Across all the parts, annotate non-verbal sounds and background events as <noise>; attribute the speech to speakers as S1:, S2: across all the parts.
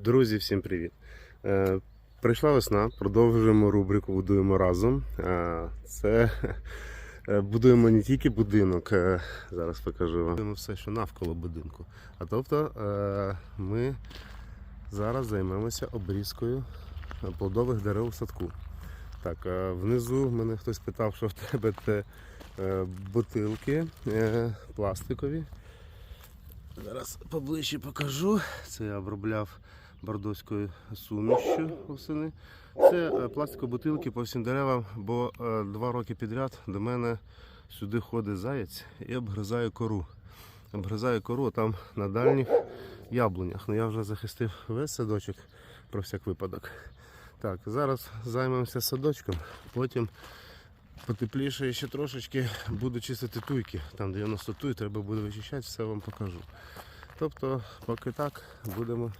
S1: Друзі, всім привіт! Е, Прийшла весна, продовжуємо рубрику Будуємо разом. Е, Це е, будуємо не тільки будинок, зараз покажу вам. Будуємо все, що навколо будинку. А тобто ми зараз займемося обрізкою плодових дерев у садку. Так, внизу мене хтось питав, що в тебе це е, бутилки пластикові. Зараз поближче покажу. Це я обробляв бордоською сумішю восени. Це е, пластикові бутилки по всім деревам, бо е, два роки підряд до мене сюди ходить заєць і обгризає кору. Обгризає кору там на дальніх яблунях. Ну я вже захистив весь садочок про всяк випадок. Так, зараз займемося садочком, потім потепліше ще трошечки буду чистити туйки. Там 90 туй треба буде вичищати, все вам покажу. Тобто, поки так, будемо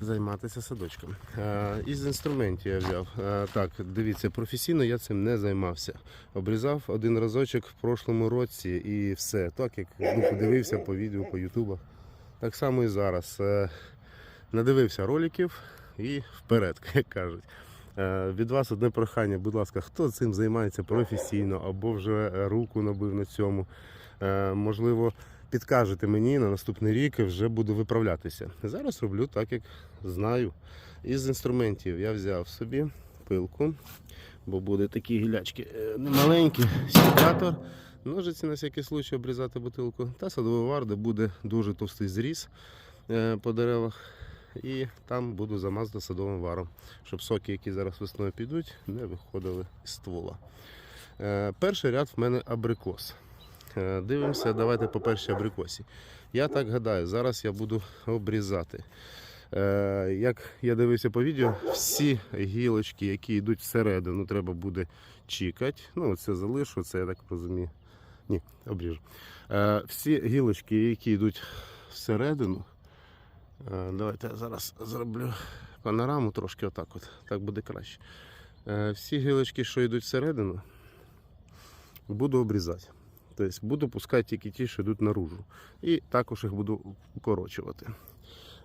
S1: займатися садочком. Е, із інструментів я взяв. Е, так, дивіться, професійно я цим не займався. Обрізав один разочок в прошлому році і все. Так як ну, подивився по відео, по ютубах. Так само і зараз. Е, надивився роликів і вперед, <laughs> як кажуть. Від вас одне прохання, будь ласка, хто цим займається професійно або вже руку набив на цьому. Можливо, підкажете мені на наступний рік вже буду виправлятися. Зараз роблю так, як знаю. Із інструментів я взяв собі пилку, бо буде такі гілячки е, немаленькі, секатор, ножиці на всякий случай обрізати бутилку та садовий вар, де буде дуже товстий зріз е, по деревах. І там буду замазати садовим варом, щоб соки, які зараз весною підуть, не виходили з ствола. Е, перший ряд в мене абрикос. Е, дивимося, давайте по першій абрикосі. Я так гадаю, зараз я буду обрізати. Е, як я дивився по відео, всі гілочки, які йдуть всередину, треба буде чікати. Ну, це залишу, це я так розумію. Ні, обріжу. Е, всі гілочки, які йдуть всередину, Давайте я зараз зроблю панораму трошки отак от. Так буде краще. Всі гілочки, що йдуть всередину, буду обрізати. Тобто буду пускати тільки ті, що йдуть наружу. І також їх буду укорочувати.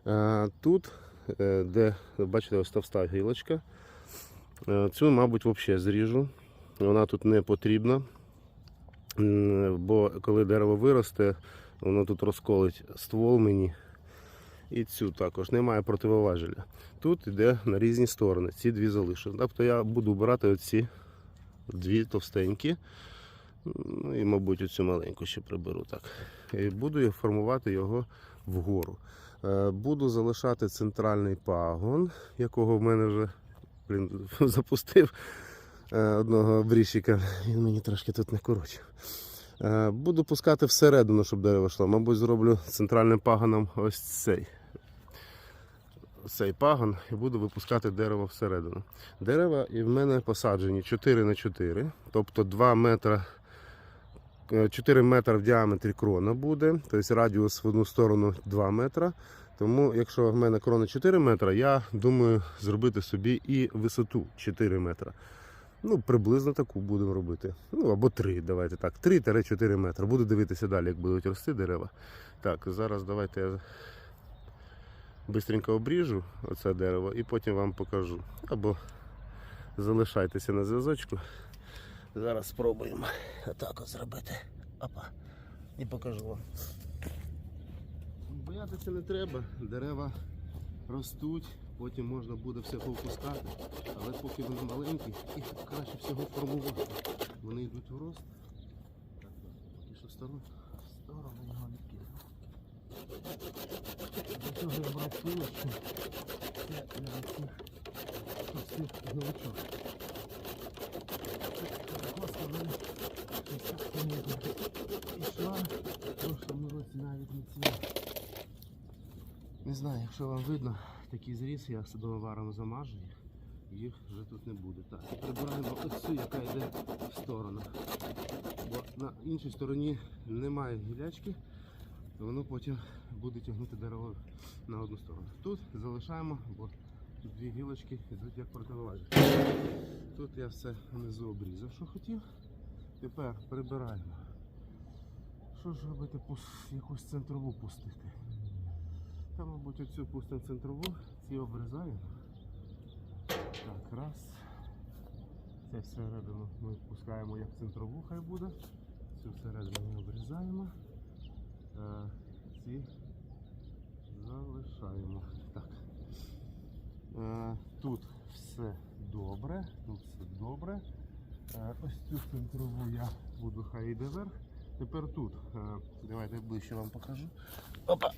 S1: Е, Тут, е, де, бачите, ось товста гілочка, е, цю, мабуть, взагалі зріжу. Вона тут не потрібна. Бо коли дерево виросте, воно тут розколить ствол мені. І цю також немає противоважеля. Тут йде на різні сторони. Ці дві залишу. Тобто я буду брати оці дві товстенькі. Ну і, мабуть, оцю маленьку ще приберу так. І буду формувати його вгору. Е, Буду залишати центральний пагон, якого в мене вже блін, <laughs> запустив е, одного обріжчика. Він мені трошки тут не коротше. Е, Буду пускати всередину, щоб дерево йшло. Мабуть, зроблю центральним пагоном ось цей. Цей пагон і буду випускати дерево всередину. Дерева і в мене посаджені 4 на 4, тобто 2 метра, е, 4 метри в діаметрі крона буде, тобто радіус в одну сторону 2 метра. Тому, якщо в мене крона 4 метра, я думаю зробити собі і висоту 4 метра. Ну, приблизно таку будемо робити. Ну, або 3, давайте так. 3-4 метри. Буду дивитися далі, як будуть рости дерева. Так, зараз давайте я бистренько обріжу оце дерево і потім вам покажу. Або залишайтеся на зв'язочку. Зараз спробуємо отак от зробити. Опа. І покажу вам. Боятися не треба, дерева ростуть, потім можна буде все повпускати, але поки вони маленькі, їх краще всього формувати. Вони йдуть в рост. Так, поки що в сторону. В сторону його не кину. Я брав пилочку. Це для не знаю, якщо вам видно, такий зріз, я садовим замажу їх, їх вже тут не буде. Так, і прибираємо оцю, яка йде в сторону. Бо на іншій стороні немає гілячки, воно потім буде тягнути дерево на одну сторону. Тут залишаємо, бо дві гілочки йдуть як противоважі. Тут я все внизу обрізав, що хотів. Тепер прибираємо. Що ж робити, якусь центрову пустити? Та, мабуть, оцю пустимо центрову, ці обрізаємо. Так, раз. Це всередину ми пускаємо як центрову, хай буде. Цю всередину ми обрізаємо. Е, ці залишаємо. Е, тут все добре, тут все добре. Е, ось цю центрову я буду хай йде вверх. Тепер тут. Е, давайте ближче вам покажу. Опа!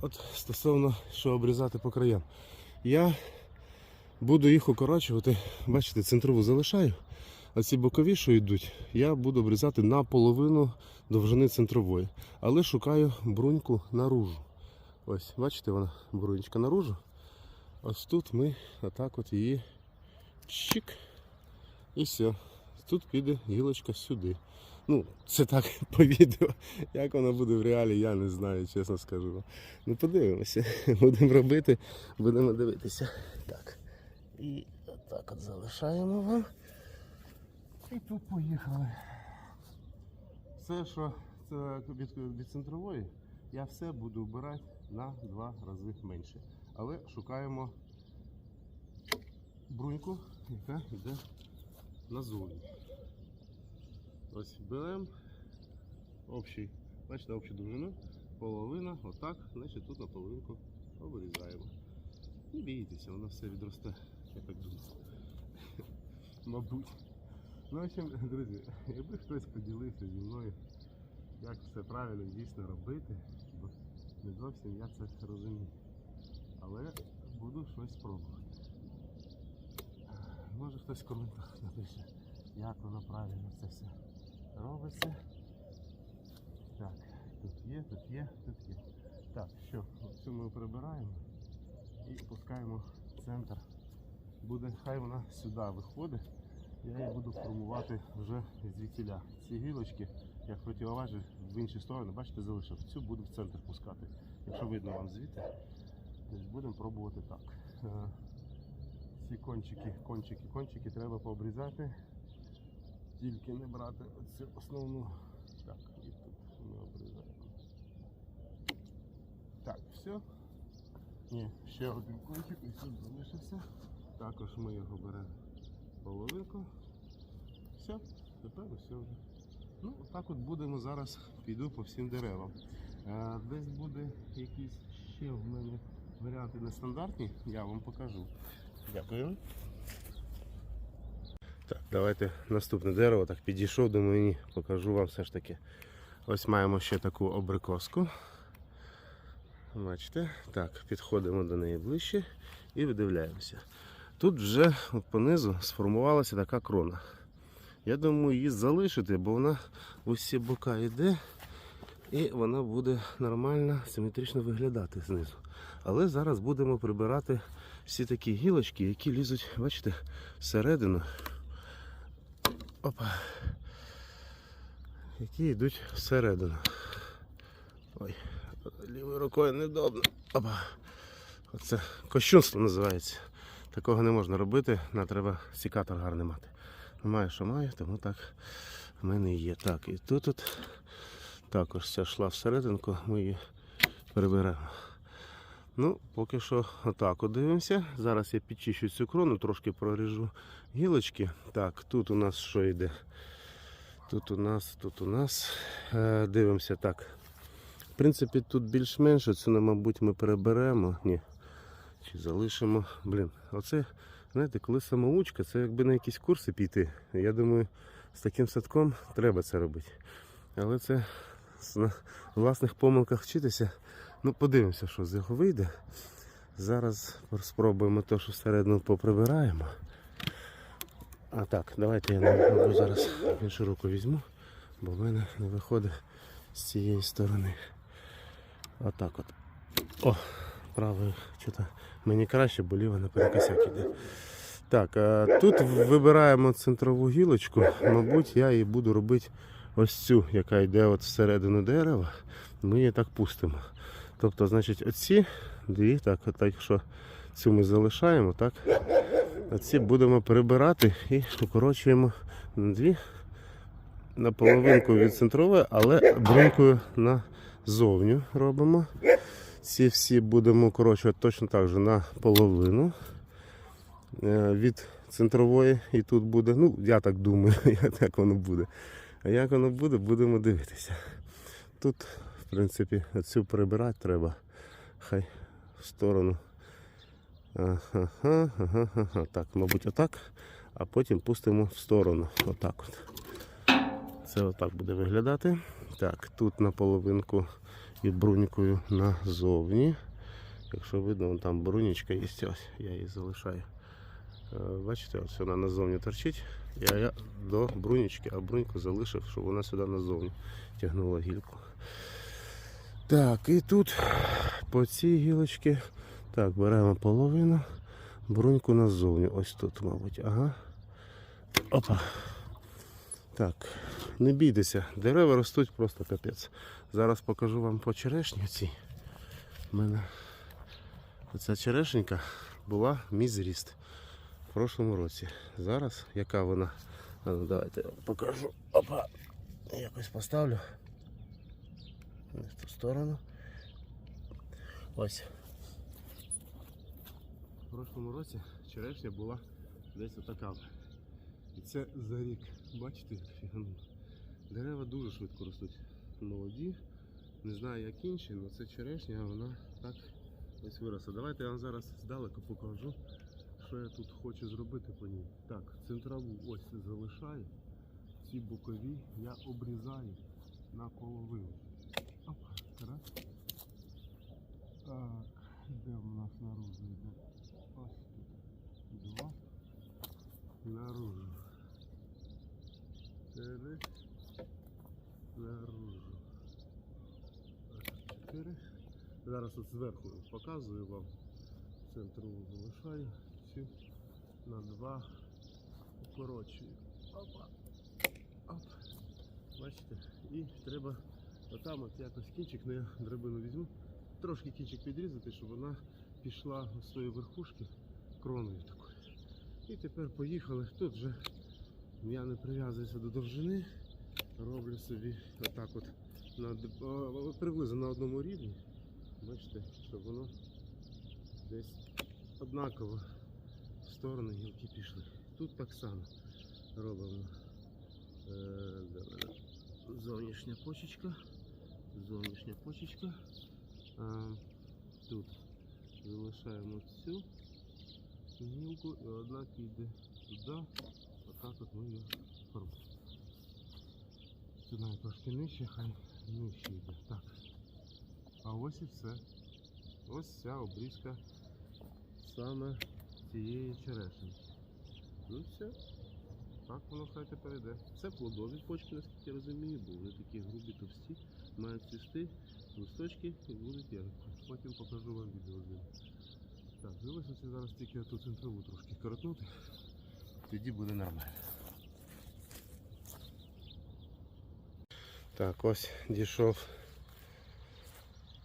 S1: От стосовно що обрізати по краям. Я буду їх укорочувати. Бачите, центрову залишаю. А ці бокові, що йдуть, я буду обрізати наполовину довжини центрової. Але шукаю бруньку наружу. Ось, бачите, вона брунька наружу. Ось тут ми отак от її чик. І все. Тут піде гілочка сюди. Ну, це так <laughs> по відео. Як воно буде в реалі, я не знаю, чесно скажу. Ну подивимося. <laughs> Будемо робити, будемо дивитися. Так. І отак от залишаємо вам. І тут поїхали. Все, що це від, від центрової, я все буду вбирати на два рази менше. Але шукаємо бруньку, яка йде назовні. Ось беремо общий, бачите, общу довжину, половина, отак, значить тут на половинку обрізаємо. Не бійтеся, воно все відросте, я так думаю. <laughs> Мабуть. Ну, в общем, друзі, якби хтось поділився зі мною, як все правильно дійсно робити, не зовсім я це розумію. Але буду щось пробувати. Може хтось в коментарях напише, як воно правильно це все робиться. Так, тут є, тут є, тут є. Так, що, цю ми прибираємо і пускаємо центр. Буде, хай вона сюди виходить. Я її буду формувати вже звідтіля. Ці гілочки, як противоважі в інші сторони, бачите, залишив. Цю буду в центр пускати. Якщо видно вам звідти, то будемо пробувати так. Е, Ці кончики, кончики, кончики треба пообрізати. Тільки не брати оцю основну. Так, і тут ми обрізаємо. Так, все. Ні, ще один кончик і тут залишився. Також ми його беремо половинку. Все, тепер все вже. Ну, так от будемо зараз, піду по всім деревам. Е, десь буде якісь ще в мене варіанти нестандартні, я вам покажу. Дякую. Так, давайте наступне дерево. Так, підійшов до мені, покажу вам все ж таки. Ось маємо ще таку абрикоску. Бачите? Так, підходимо до неї ближче і видивляємося. Тут вже понизу сформувалася така крона. Я думаю, її залишити, бо вона усі бока йде і вона буде нормально, симетрично виглядати знизу. Але зараз будемо прибирати всі такі гілочки, які лізуть, бачите, всередину. Опа. Які йдуть всередину. Ой, лівою рукою недобно. Опа. Оце кощунство називається. Такого не можна робити, нам треба сікатор гарний мати. Ну, Маю, що маю, тому так в мене є. Так, і тут от також ця йшла всерединку, ми її приберемо. Ну, поки що отак от дивимося. Зараз я підчищу цю крону, трошки проріжу гілочки. Так, тут у нас що йде? Тут у нас, тут у нас. Е, дивимося так. В принципі, тут більш-менш, це, мабуть, ми переберемо. Ні. Чи залишимо. Блін, оце, знаєте, коли самоучка, це якби на якісь курси піти. Я думаю, з таким садком треба це робити. Але це на власних помилках вчитися. Ну, подивимося, що з його вийде. Зараз спробуємо те, що всередину поприбираємо. А так, давайте я мабуть, зараз іншу руку візьму, бо в мене не виходить з цієї сторони. Отак от. О, правою мені краще, бо ліва наперекосяк іде. Так, тут вибираємо центрову гілочку. Мабуть, я її буду робити ось цю, яка йде от всередину дерева. Ми її так пустимо. Тобто, значить, оці дві, так, так що цю ми залишаємо, так? Оці будемо перебирати і укорочуємо на дві на половинку від центрової, але брунькою на зовню робимо. Ці всі будемо коротше, точно так же на половину е, від центрової і тут буде. Ну, я так думаю, <laughs> як воно буде. А як воно буде, будемо дивитися. Тут, в принципі, цю прибирати треба. Хай в сторону. Ага, ага, ага. Так, мабуть, отак. А потім пустимо в сторону. Отак от. Це отак буде виглядати. Так, тут на половинку і брунькою назовні. Якщо видно, вон там брунічка є, ось я її залишаю. Е, Бачите, ось вона назовні торчить. Я, я до брунічки, а бруньку залишив, щоб вона сюди назовні тягнула гілку. Так, і тут по цій гілочці. Так, беремо половину, бруньку назовні. Ось тут, мабуть. Ага. Опа. Так, не бійтеся, дерева ростуть просто капець. Зараз покажу вам по черешні. У мене оця черешенька була мій зріст в прошлому році. Зараз яка вона? Ну, давайте я покажу. Опа. Якось поставлю. Не в ту сторону. Ось. В прошлому році черешня була десь отака. І це за рік. Бачите, як фігану. Дерева дуже швидко ростуть. Молоді. Не знаю як інші, але це черешня, а вона так ось виросла. Давайте я вам зараз здалеку покажу, що я тут хочу зробити по ній. Так, центрову ось залишаю. Ці бокові я обрізаю на половину. Опа, раз. Так, де в нас наружу йде? Ось тут. Два. Наружу. Три. Наружу. Ось Чотири. Зараз от зверху показую вам. Центрову залишаю. Цю на два укорочую. Опа. Оп. Бачите? І треба отам от якось кінчик, ну я драбину візьму, трошки кінчик підрізати, щоб вона пішла з своєї верхушки кроною такою. І тепер поїхали. Тут вже я не прив'язуюся до довжини, роблю собі отак от на, приблизно на одному рівні. Бачите, щоб воно десь однаково в сторони гілки пішли. Тут так само робимо. Е? Зовнішня почечка. Зовнішня почечка. Тут залишаємо цю гілку і одна піде туди. Отак от ми її формуємо. Сюди трошки нижче, хай нижче йде. Так. А ось і все. Ось ця обрізка саме цієї черешні. Ну все. Так воно хай тепер йде. Це плодові почки, наскільки я розумію, бо вони такі грубі, товсті, мають цвісти, листочки і будуть ягодки. Потім покажу вам відео з ним. Так, залишиться зараз тільки ту центрову трошки коротнути, тоді буде нормально. Так, ось дійшов.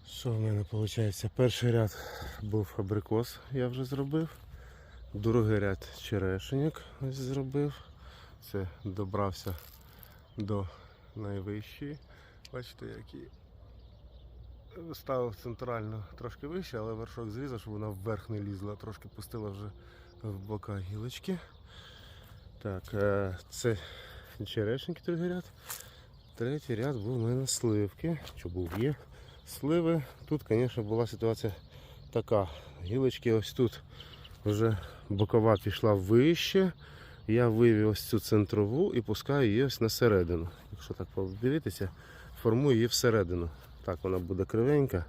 S1: Що в мене виходить? Перший ряд був абрикос, я вже зробив. Другий ряд черешеньок ось зробив. Це добрався до найвищої. Бачите, який ставив центрально трошки вище, але вершок зрізав, щоб вона вверх не лізла, трошки пустила вже в бока гілочки. Так, е, це черешеньки другий ряд. Третій ряд був у мене сливки. Що був є? Сливи. Тут, звісно, була ситуація така. Гілочки ось тут вже бокова пішла вище. Я вивів ось цю центрову і пускаю її ось на середину. Якщо так подивитися, формую її всередину. Так вона буде кривенька.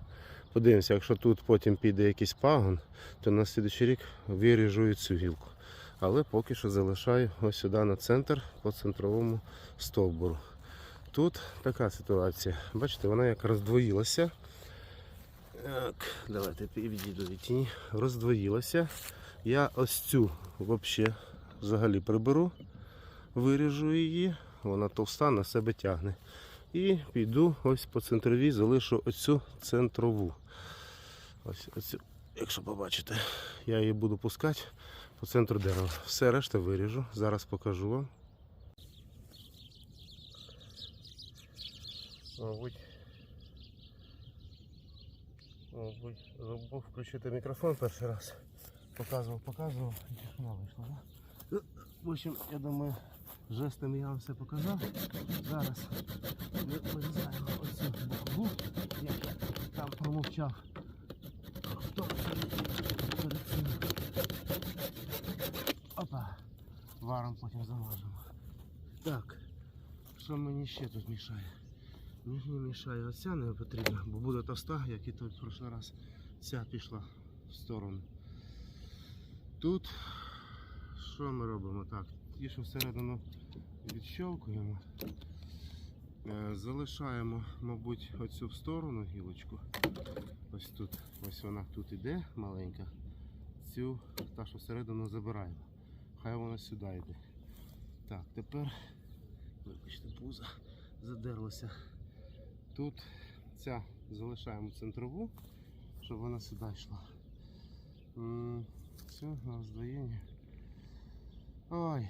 S1: Подивимося, якщо тут потім піде якийсь пагон, то на слідчий рік виріжу цю гілку. Але поки що залишаю ось сюди на центр по центровому стовбуру. Тут така ситуація. Бачите, вона як роздвоїлася. Так, давайте відійду від тіні. Роздвоїлася. Я ось цю взагалі взагалі приберу, виріжу її, вона товста на себе тягне. І піду ось по центровій, залишу оцю центрову. Ось оцю, якщо побачите, я її буду пускати по центру дерева. Все решта виріжу. Зараз покажу вам. Мабуть, Мабуть, забув включити мікрофон перший раз. Показував, показував, і тишина вийшла, да? Ну, В общем, я думаю, жестами я вам все показав. Зараз ми вирізаємо оцю бокову, як я там промовчав. Хто перед цим. Опа. Варом потім замажемо. Так. Що мені ще тут мішає? Мені мішає оця не потрібна, бо буде товста, як і той в прошлий раз. Ця пішла в сторону. Тут що ми робимо? Так, ті, що всередину відщовкуємо. Е, Залишаємо, мабуть, оцю в сторону гілочку. Ось тут. Ось вона тут іде маленька. Цю та, що всередину забираємо. Хай вона сюди йде. Так, тепер вибачте, пузо задерлося. Тут ця залишаємо центрову, щоб вона сюди йшла. Все, на роздвоєння. Ой,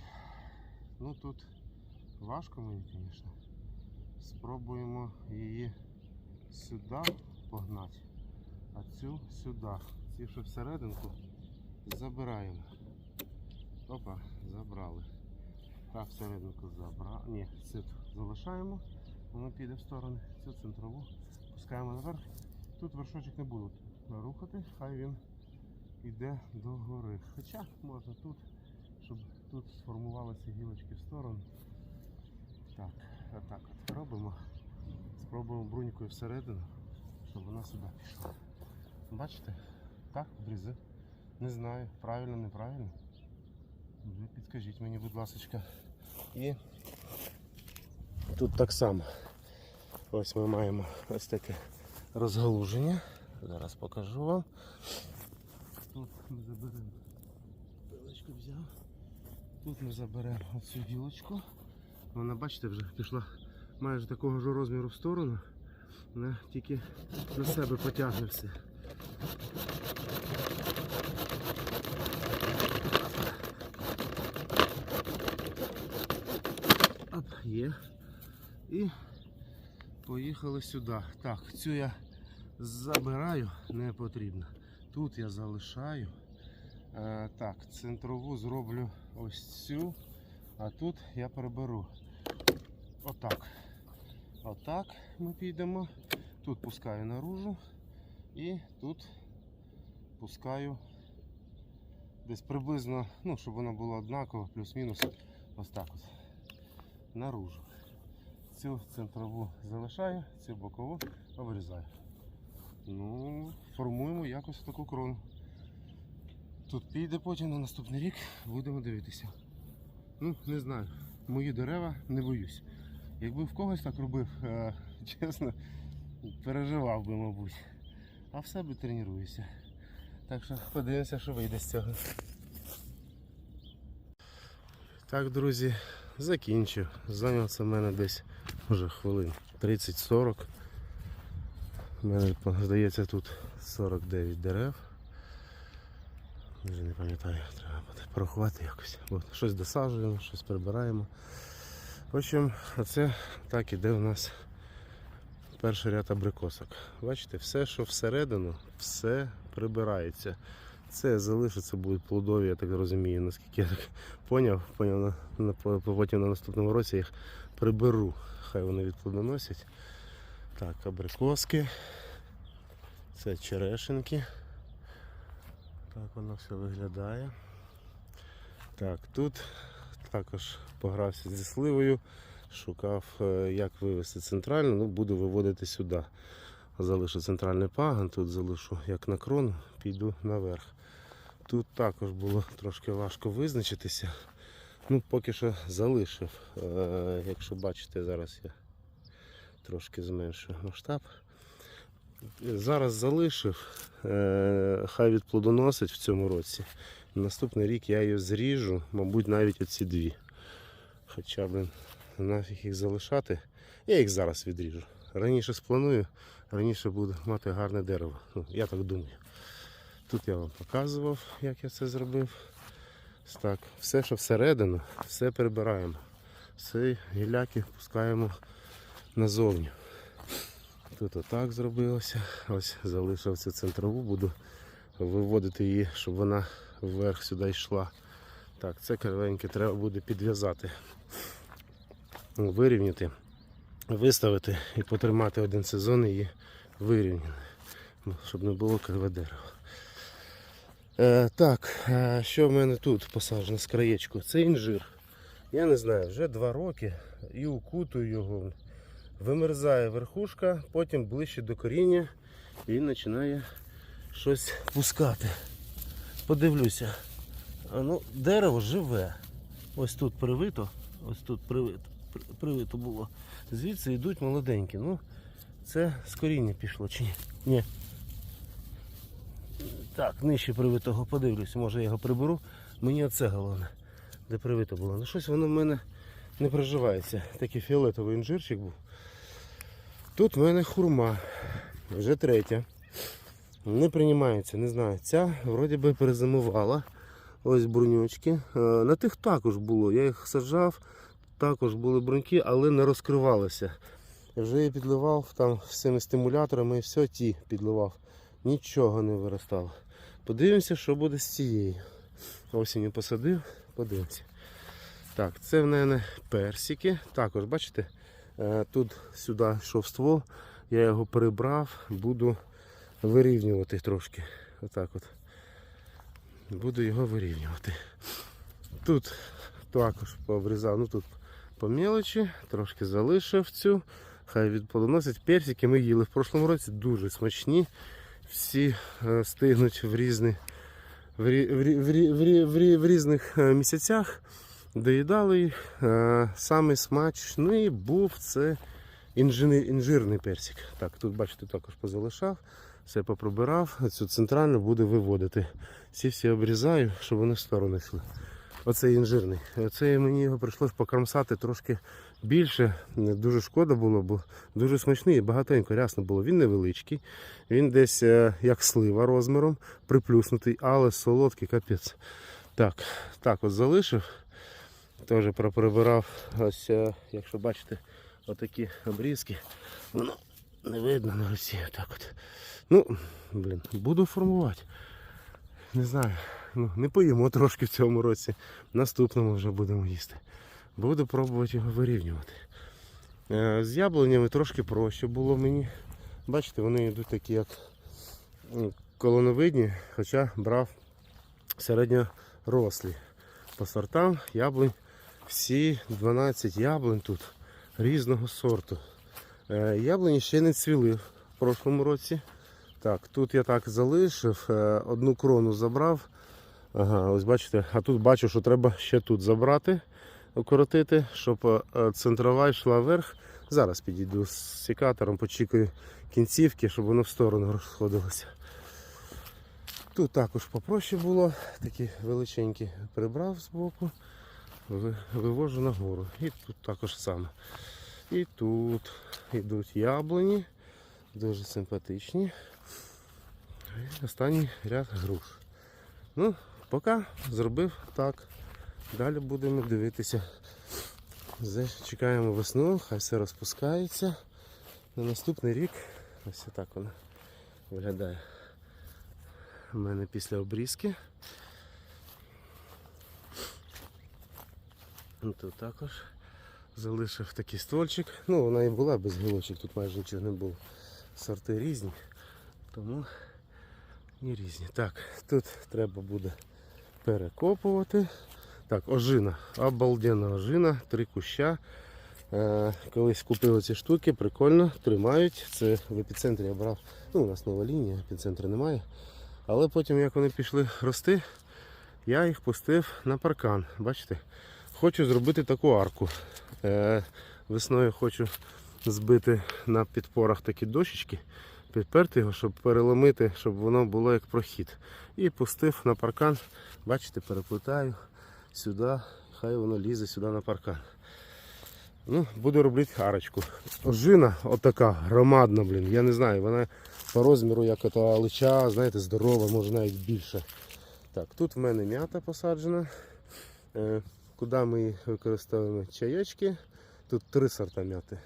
S1: ну тут важко мені, звісно. Спробуємо її сюди погнати, а цю сюди. Ці, що всерединку, забираємо. Опа, забрали. Та всерединку забрали. Ні, цю залишаємо. Воно піде в сторони. Цю центрову пускаємо наверх. Тут вершочок не буду рухати, хай він йде до гори. Хоча можна тут, щоб тут сформувалися гілочки в сторону. Так, отак от робимо. Спробуємо брунькою всередину, щоб вона сюди пішла. Бачите? Так, брізи. Не знаю, правильно, неправильно. Ви підкажіть мені, будь ласка. І тут так само. Ось ми маємо ось таке розгалуження. Зараз покажу вам. Тут ми заберемо. Пилочку взяв. Тут ми заберемо оцю гілочку. Вона, бачите, вже пішла майже такого ж розміру в сторону. Вона тільки на себе потягне все. Оп, є. І поїхали сюди. Так, цю я забираю, не потрібно. Тут я залишаю. Е, так, центрову зроблю ось цю, а тут я приберу. Отак. Отак ми підемо. Тут пускаю наружу і тут пускаю десь приблизно, ну, щоб воно було однаково, плюс-мінус. Ось так от. Наружу. Цю центрову залишаю, цю бокову обрізаю. Ну, формуємо якось таку крону. Тут піде потім на наступний рік, будемо дивитися. Ну, не знаю. Мої дерева не боюсь. Якби в когось так робив, е, <laughs> чесно, переживав би, мабуть. А в себе тренуюся. Так що подивимося, що вийде з цього. Так, друзі, закінчив. Зайняв це в мене десь вже хвилин 30-40. У мене здається тут 49 дерев. Вже не пам'ятаю, треба буде порахувати якось. От, щось досаджуємо, щось прибираємо. В общем, оце так іде у нас перший ряд абрикосок. Бачите, все, що всередину, все прибирається. Це залишиться, будуть плодові, я так розумію, наскільки я так поняв. поняв на, на, потім на наступному році їх приберу. Хай вони відплодоносять. Так, абрикоски. Це черешенки. Так воно все виглядає. Так, тут також погрався зі сливою, шукав, е, як вивести центральну, ну буду виводити сюди. Залишу центральний пагон, тут залишу як на крону, піду наверх. Тут також було трошки важко визначитися. Ну, поки що залишив. Е, Якщо бачите, зараз я трошки зменшую масштаб. Зараз залишив, е, хай відплодоносить в цьому році. Наступний рік я її зріжу, мабуть, навіть оці дві. Хоча б нафіг їх залишати. Я їх зараз відріжу. Раніше спланую, раніше буду мати гарне дерево. Ну, я так думаю. Тут я вам показував, як я це зробив. Так, все, що всередину, все прибираємо. Все гіляки пускаємо назовні. Тут отак зробилося. Ось залишив цю центрову, буду виводити її, щоб вона вверх сюди йшла. Так, це кривеньке треба буде підв'язати, Ну, вирівняти, виставити і потримати один сезон її вирівняно, щоб не було криве дерево. Е, так, е, що в мене тут посаджено з краєчку? Це інжир. Я не знаю, вже два роки і укутую його. Вимерзає верхушка, потім ближче до коріння він починає щось пускати. Подивлюся. Ну, дерево живе. Ось тут привито, ось тут привито, привито було. Звідси йдуть молоденькі. Ну, це з коріння пішло чи ні? Ні. Так, нижче привитого подивлюсь, може я його приберу. Мені оце головне, де привито було. Ну щось воно в мене не проживається. Такий фіолетовий інжирчик був. Тут в мене хурма. Вже третя. Не приймається, не знаю. Ця вроді би перезимувала. Ось бруньочки. Е, На тих також було. Я їх саджав, також були бруньки, але не розкривалися. Вже я підливав там всіми стимуляторами і все ті підливав. Нічого не виростало. Подивимося, що буде з цією. Осінню посадив, подивимося. Так, це в мене персики. Також, бачите, е, тут сюди йшов ствол, я його перебрав, буду вирівнювати трошки. Отак от. Буду його вирівнювати. Тут також пообрізав, ну тут по мелочі, трошки залишив цю. Хай відплодоносять. Персики ми їли в прошлому році, дуже смачні. Всі е, стигнуть в різні, в, в, в, в, різних е, місяцях. Доїдали їх. Е, Самий смачний був це інжирний, інжирний персик. Так, тут бачите, також позалишав, все попробирав. Цю центральну буду виводити. Ці всі обрізаю, щоб вони в сторону йшли. Оцей інжирний. Оце мені його прийшлось покромсати трошки більше. Дуже шкода було, бо дуже смачний і багатенько рясно було. Він невеличкий. Він десь е, як слива розміром, приплюснутий, але солодкий капець. Так, так от залишив. Теж прибирав ось, е, якщо бачите, отакі обрізки. Воно не видно на руці. Так от. Ну, блін, буду формувати. Не знаю. Ну, не поїмо трошки в цьому році. В Наступному вже будемо їсти. Буду пробувати його вирівнювати. Е, З яблунями трошки проще було мені. Бачите, вони йдуть такі, як колоновидні, хоча брав середньорослі. По сортам яблунь всі 12 яблунь тут різного сорту. Е, Яблуні ще не цвіли в прошлому році. Так, тут я так залишив, е, одну крону забрав. Ага, ось бачите, а тут бачу, що треба ще тут забрати, укоротити, щоб е, центрова йшла вверх. Зараз підійду з секатором, почекаю кінцівки, щоб воно в сторону розходилося. Тут також попроще було, такі величенькі прибрав з боку, вивожу нагору. І тут також саме. І тут йдуть яблуні, дуже симпатичні. І останній ряд груш. Ну, поки зробив так. Далі будемо дивитися. Чекаємо весну, хай все розпускається. На наступний рік ось так воно виглядає. У мене після обрізки. Ну, Тут також залишив такий ствольчик. Ну, вона і була без гілочок, тут майже нічого не було. Сорти різні, тому і різні. Так, тут треба буде перекопувати. Так, ожина. Обалденна ожина, три куща. Е, колись купили ці штуки, прикольно, тримають. Це в епіцентрі я брав. Ну, у нас нова лінія, епіцентру немає. Але потім, як вони пішли рости, я їх пустив на паркан. Бачите? Хочу зробити таку арку. Е, весною хочу збити на підпорах такі дощечки, підперти його, щоб переломити, щоб воно було як прохід. І пустив на паркан. Бачите, переплетаю сюди, хай воно лізе сюди на паркан. Ну, буду робити арочку. Ожина отака, громадна, блін. Я не знаю, вона по розміру як ото алича, знаєте, здорова, може навіть більше. Так, тут в мене м'ята посаджена. Е, куди ми використовуємо чайочки. Тут три сорта м'яти.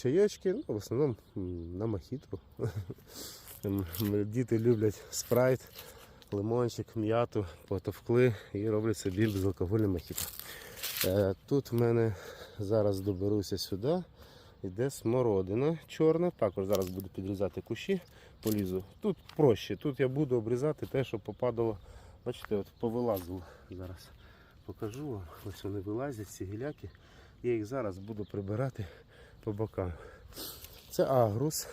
S1: Чайочки, ну, в основному на мохіту. <laughs> Діти люблять спрайт, лимончик, м'яту, потовкли і роблять собі безалкогольне мохіто. Е, Тут в мене зараз доберуся сюди. Йде смородина чорна. Також зараз буду підрізати кущі, полізу. Тут проще. Тут я буду обрізати те, що попадало. Бачите, от повилазило. Зараз покажу вам. Ось вони вилазять, ці гіляки. Я їх зараз буду прибирати по бокам. Це агрус.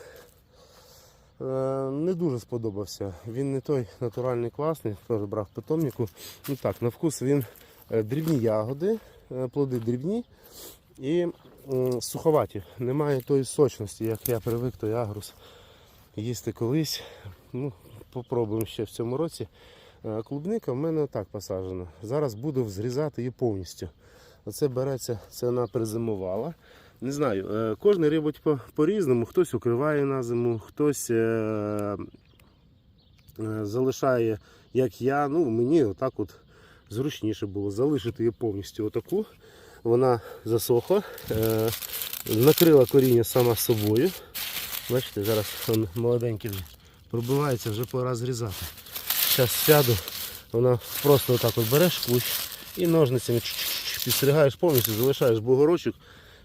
S1: Е, Не дуже сподобався. Він не той натуральний класний, теж брав питомнику. Ну так, на вкус він е, дрібні ягоди, е, плоди дрібні і суховаті. Немає тої сочності, як я привик той агрус їсти колись. Ну, Попробуємо ще в цьому році. Клубника в мене отак посаджена. Зараз буду зрізати її повністю. Оце береться, це вона перезимувала. Не знаю, е, кожен робить по- по-різному. Хтось укриває на зиму, хтось е, е, залишає, як я. Ну, мені отак от зручніше було залишити її повністю отаку. Вона засохла, е, накрила коріння сама собою. Бачите, зараз он молоденький пробивається, вже пора зрізати. Зараз сяду, вона просто отак от береш кущ і ножницями підстригаєш повністю, залишаєш бугорочок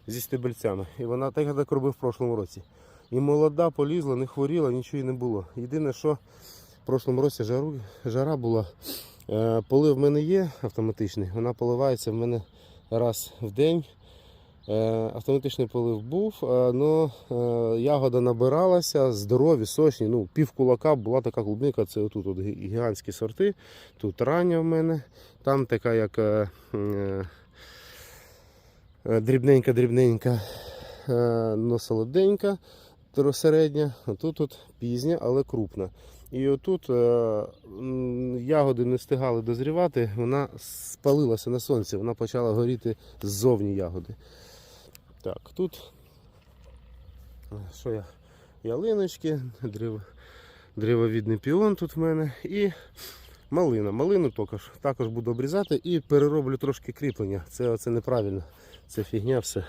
S1: зі стебельцями. І вона так як робив в прошлому році. І молода полізла, не хворіла, нічого не було. Єдине, що в прошлому році жару, жара була. Е, Полив в мене є автоматичний, вона поливається в мене раз в день. Е, Автоматичний полив був, але ягода набиралася, здорові, сочні. Ну, пів кулака була така клубника, це отут от гігантські сорти. Тут рання в мене, там така як е, е, е, дрібненька-дрібненька, е, но солоденька, середня, а тут от пізня, але крупна. І отут е, ягоди не встигали дозрівати, вона спалилася на сонці, вона почала горіти ззовні ягоди. Так, тут е, що я? Ялиночки, древ... древовідний піон тут в мене і малина. Малину також, також буду обрізати і перероблю трошки кріплення. Це оце неправильно. Це фігня все.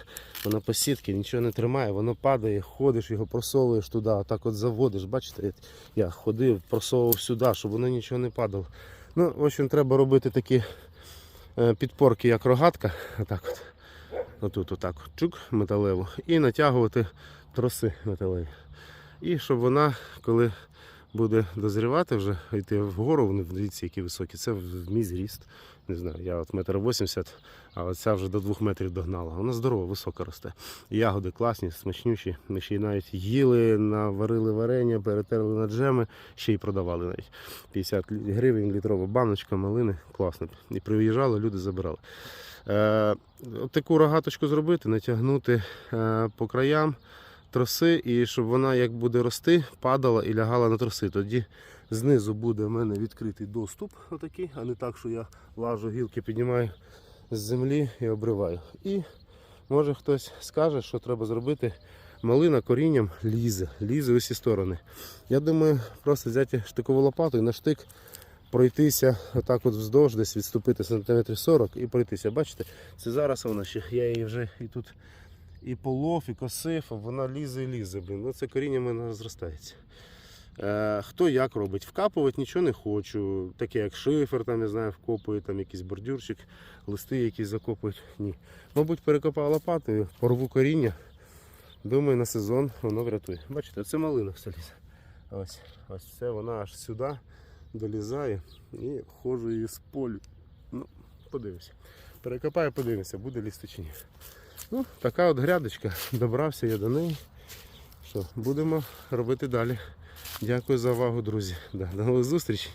S1: Воно по сітки, нічого не тримає, воно падає, ходиш, його просовуєш туди, отак от заводиш. Бачите, я ходив, просовував сюди, щоб воно нічого не падало. Ну, в общем, треба робити такі е, підпорки, як рогатка. Отак от. Отут отак чук металеву. І натягувати троси металеві. І щоб вона, коли буде дозрівати вже, йти вгору, дивіться, які високі. Це в мій зріст. Не знаю, я от метр вісімдесят, а оця вже до двох метрів догнала. Вона здорова, висока росте. Ягоди класні, смачнющі. Ми ще й навіть їли, наварили варення, перетерли на джеми, ще й продавали навіть. 50 гривень літрова баночка малини. Класно. І приїжджали, люди забирали. Е, таку рогаточку зробити, натягнути е, по краям троси, і щоб вона, як буде рости, падала і лягала на троси. Тоді знизу буде в мене відкритий доступ, отакий, а не так, що я лажу гілки, піднімаю з землі і обриваю. І може хтось скаже, що треба зробити. Малина корінням лізе, лізе усі сторони. Я думаю, просто взяти штикову лопату і на штик пройтися отак от вздовж, десь відступити сантиметрів 40 і пройтися. Бачите, це зараз вона ще. Я її вже і тут і полов, і косив, вона лізе і лізе. Блін. Ну, це коріння в мене розростається. Е, хто як робить? Вкапувати нічого не хочу. Таке як шифер, там, я знаю, вкопує, там якийсь бордюрчик, листи якісь закопують. Ні. Мабуть, перекопав лопатою, порву коріння. Думаю, на сезон воно врятує. Бачите, це малина все лізе. Ось, ось це вона аж сюди долізає і ходжу її з полю. Ну, подивимося. Перекопаю, подивимося, буде лізти чи ні. Ну, така от грядочка. Добрався я до неї. Що, будемо робити далі. Дякую за увагу, друзі. До нових зустрічей.